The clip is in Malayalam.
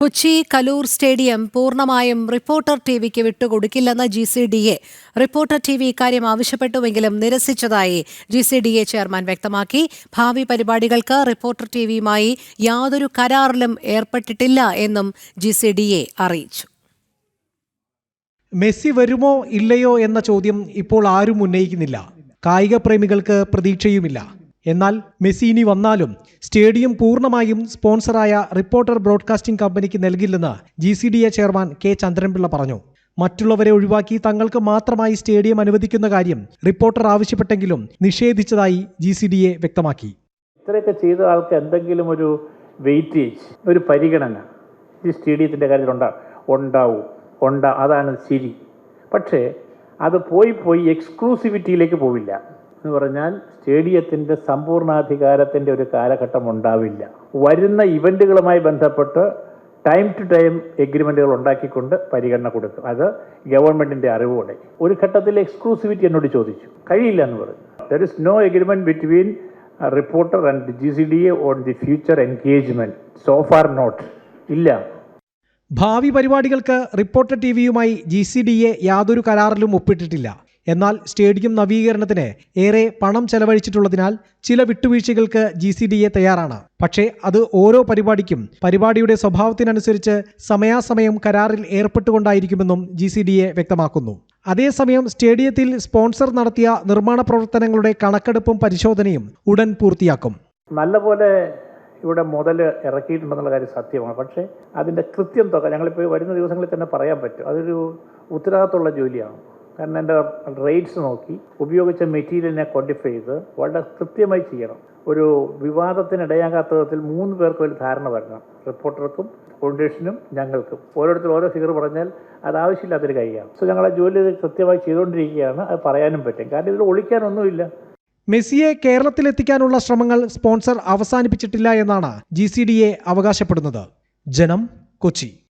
കൊച്ചി കലൂർ സ്റ്റേഡിയം പൂർണമായും റിപ്പോർട്ടർ ടി വിക്ക് വിട്ടുകൊടുക്കില്ലെന്ന് G C D A reporter T V ഇക്കാര്യം ആവശ്യപ്പെട്ടുവെങ്കിലും നിരസിച്ചതായി G C D A chairman വ്യക്തമാക്കി. ഭാവി പരിപാടികൾക്ക് റിപ്പോർട്ടർ ടി വിയുമായി യാതൊരു കരാറിലും ഏർപ്പെട്ടിട്ടില്ല എന്നും ജി സി ഡി എ അറിയിച്ചു. മെസ്സി വരുമോ ഇല്ലയോ എന്ന ചോദ്യം ഇപ്പോൾ ആരും ഉന്നയിക്കുന്നില്ല. കായിക പ്രേമികൾക്ക് പ്രതീക്ഷയുമില്ല. എന്നാൽ മെസ്സി ഇനി വന്നാലും സ്റ്റേഡിയം പൂർണമായും സ്പോൺസറായ റിപ്പോർട്ടർ ബ്രോഡ്കാസ്റ്റിംഗ് കമ്പനിക്ക് നൽകില്ലെന്ന് G C D A chairman K Chandran Pillai പറഞ്ഞു. മറ്റുള്ളവരെ ഒഴിവാക്കി തങ്ങൾക്ക് മാത്രമായി സ്റ്റേഡിയം അനുവദിക്കുന്ന കാര്യം റിപ്പോർട്ടർ ആവശ്യപ്പെട്ടെങ്കിലും നിഷേധിച്ചതായി ജി സി ഡി എ വ്യക്തമാക്കി. ഇത്രയൊക്കെ ചെയ്ത ആൾക്ക് എന്തെങ്കിലും ഒരു വെയിറ്റേജ് ഒരു പരിഗണന ഈ സ്റ്റേഡിയത്തിന്റെ കാര്യത്തിൽ ഉണ്ടാ ഉണ്ടാവും. ഉണ്ടാ അതാണ് ശരി. പക്ഷേ അത് പോയി പോയി എക്സ്ക്ലൂസിവിറ്റിയിലേക്ക് പോവില്ല. എന്ന് പറഞ്ഞാൽ സ്റ്റേഡിയത്തിന്റെ സമ്പൂർണാധികാരത്തിന്റെ ഒരു കാലഘട്ടം ഉണ്ടാവില്ല. വരുന്ന ഇവന്റുകളുമായി ബന്ധപ്പെട്ട് ടൈം ടു ടൈം എഗ്രിമെന്റുകൾ ഉണ്ടാക്കിക്കൊണ്ട് പരിഗണന കൊടുക്കും. അത് ഗവൺമെന്റിന്റെ അറിവോടെ. ഒരു ഘട്ടത്തിൽ എക്സ്ക്ലൂസിവിറ്റി എന്നോട് ചോദിച്ചു. കഴിയില്ല എന്ന് പറഞ്ഞു. There is no agreement between reporter and G C D on the future engagement so far not ഇല്ല. ഭാവി പരിപാടികൾക്ക് റിപ്പോർട്ടർ ടി വിയുമായി ജി സി ഡി എ യാതൊരു കരാറിലും ഒപ്പിട്ടിട്ടില്ല. എന്നാൽ സ്റ്റേഡിയം നവീകരണത്തിന് ഏറെ പണം ചെലവഴിച്ചിട്ടുള്ളതിനാൽ ചില വിട്ടുവീഴ്ചകൾക്ക് ജി സി ഡി എ തയ്യാറാണ്. പക്ഷേ അത് ഓരോ പരിപാടിക്കും പരിപാടിയുടെ സ്വഭാവത്തിനനുസരിച്ച് സമയാസമയം കരാറിൽ ഏർപ്പെട്ടുകൊണ്ടായിരിക്കുമെന്നും ജി സി ഡി എ വ്യക്തമാക്കുന്നു. അതേസമയം സ്റ്റേഡിയത്തിൽ സ്പോൺസർ നടത്തിയ നിർമ്മാണ പ്രവർത്തനങ്ങളുടെ കണക്കെടുപ്പും പരിശോധനയും ഉടൻ പൂർത്തിയാക്കും. നല്ലപോലെ ഇവിടെ മുതൽ ഇറക്കിയിട്ടുണ്ടെന്നുള്ള കാര്യം സത്യമാണ്. പക്ഷേ അതിന്റെ കൃത്യം തുക ഞങ്ങളിപ്പോൾ വരുന്ന ദിവസങ്ങളിൽ തന്നെ പറയാൻ പറ്റും. അതൊരു ഉത്തരവാദിത്തമുള്ള ജോലിയാണ്. കാരണം എന്റെ റേറ്റ്സ് നോക്കി ഉപയോഗിച്ച മെറ്റീരിയലിനെ ക്വാണ്ടിഫൈ ചെയ്ത് വളരെ കൃത്യമായി ചെയ്യണം. ഒരു വിവാദത്തിന് ഇടയാകാത്ത വിധത്തിൽ മൂന്ന് പേർക്ക് ഒരു ധാരണ വരണം. റിപ്പോർട്ടർക്കും ഫൗണ്ടേഷനും ഞങ്ങൾക്കും. ഓരോരുത്തർ ഓരോ ഫിഗർ പറഞ്ഞാൽ അത് ആവശ്യമില്ലാത്തൊരു കാര്യമാണ്. സോ ഞങ്ങളെ ജോലി കൃത്യമായി ചെയ്തുകൊണ്ടിരിക്കുകയാണ്. അത് പറയാനും പറ്റും. കാരണം ഇതിൽ ഒളിക്കാനൊന്നുമില്ല. മെസ്സിയെ കേരളത്തിലെത്തിക്കാനുള്ള ശ്രമങ്ങൾ സ്പോൺസർ അവസാനിപ്പിച്ചിട്ടില്ല എന്നാണ് ജി സി ഡി എ അവകാശപ്പെടുന്നത്. ജനം കൊച്ചി.